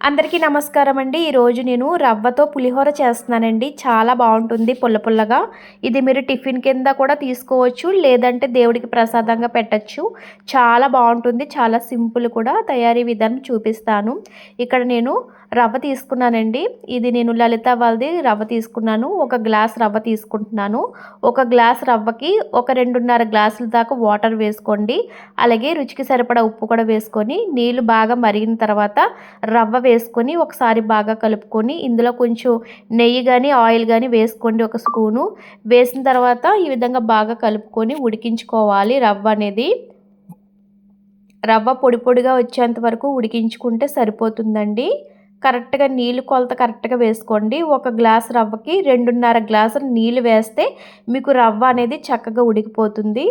అందరికీ నమస్కారం అండి. ఈరోజు నేను రవ్వతో పులిహోర చేస్తున్నానండి. చాలా బాగుంటుంది పుల్ల పుల్లగా. ఇది మీరు టిఫిన్ కింద కూడా తీసుకోవచ్చు లేదంటే దేవుడికి ప్రసాదంగా పెట్టచ్చు. చాలా బాగుంటుంది చాలా సింపుల్ కూడా. తయారీ విధానం చూపిస్తాను. ఇక్కడ నేను రవ్వ తీసుకున్నానండి. ఇది నేను లలిత వాళ్ళది రవ్వ తీసుకున్నాను. ఒక గ్లాస్ రవ్వ తీసుకుంటున్నాను. ఒక గ్లాస్ రవ్వకి ఒక రెండున్నర గ్లాసుల దాకా వాటర్ వేసుకోండి. అలాగే రుచికి సరిపడా ఉప్పు కూడా వేసుకొని నీళ్ళు బాగా మరిగిన తర్వాత రవ్వ వేసుకొని ఒకసారి బాగా కలుపుకొని ఇందులో కొంచెం నెయ్యి కానీ ఆయిల్ కానీ వేసుకోండి ఒక స్పూను. వేసిన తర్వాత ఈ విధంగా బాగా కలుపుకొని ఉడికించుకోవాలి రవ్వ అనేది. రవ్వ పొడి పొడిగా వచ్చేంత వరకు ఉడికించుకుంటే సరిపోతుందండి. కరెక్ట్గా నీళ్ళు కొలత కరెక్ట్గా వేసుకోండి. ఒక గ్లాస్ రవ్వకి రెండున్నర గ్లాసులు నీళ్ళు వేస్తే మీకు రవ్వ అనేది చక్కగా ఉడికిపోతుంది.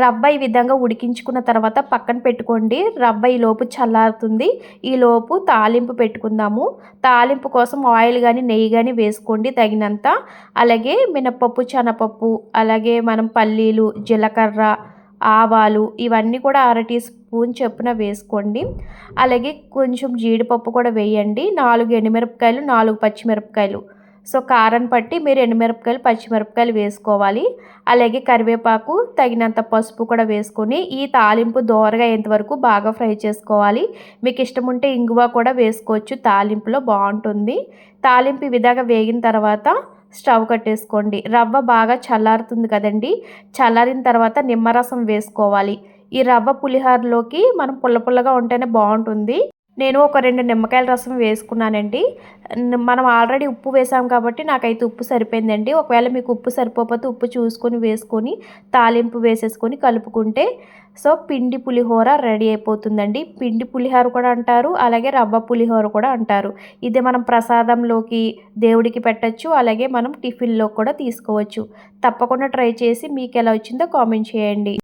రవ్వ ఈ విధంగా ఉడికించుకున్న తర్వాత పక్కన పెట్టుకోండి. రవ్వ ఈ లోపు చల్లారుతుంది. ఈ లోపు తాలింపు పెట్టుకుందాము. తాలింపు కోసం ఆయిల్ కానీ నెయ్యి కానీ వేసుకోండి తగినంత. అలాగే మినపప్పు శనగపప్పు అలాగే మనం పల్లీలు జీలకర్ర ఆవాలు ఇవన్నీ కూడా అర టీ స్పూన్ చొప్పున వేసుకోండి. అలాగే కొంచెం జీడిపప్పు కూడా వేయండి. నాలుగు ఎండుమిరపకాయలు నాలుగు పచ్చిమిరపకాయలు. సో కారం పట్టి మీరు ఎండుమిరపకాయలు పచ్చిమిరపకాయలు వేసుకోవాలి. అలాగే కరివేపాకు తగినంత పసుపు కూడా వేసుకొని ఈ తాలింపు దోరగా అయ్యేంతవరకు బాగా ఫ్రై చేసుకోవాలి. మీకు ఇష్టం ఉంటే ఇంగువ కూడా వేసుకోవచ్చు. తాలింపులో బాగుంటుంది. తాలింపు ఈ విధంగా వేగిన తర్వాత స్టవ్ కట్టేసుకోండి. రవ్వ బాగా చల్లారుతుంది కదండి. చల్లారిన తర్వాత నిమ్మరసం వేసుకోవాలి. ఈ రవ్వ పులిహోరలోకి మనం పుల్ల పుల్లగా ఉంటేనే బాగుంటుంది. నేను ఒక రెండు నిమ్మకాయల రసం వేసుకున్నానండి. మనం ఆల్రెడీ ఉప్పు వేసాం కాబట్టి నాకైతే ఉప్పు సరిపోయిందండి. ఒకవేళ మీకు ఉప్పు సరిపోతే ఉప్పు చూసుకొని వేసుకొని తాలింపు వేసేసుకొని కలుపుకుంటే సో పిండి పులిహోర రెడీ అయిపోతుందండి. పిండి పులిహోర కూడా అంటారు అలాగే రవ్వ పులిహోర కూడా అంటారు. ఇది మనం ప్రసాదంలోకి దేవుడికి పెట్టచ్చు అలాగే మనం టిఫిన్లో కూడా తీసుకోవచ్చు. తప్పకుండా ట్రై చేసి మీకు ఎలా వచ్చిందో కామెంట్ చేయండి.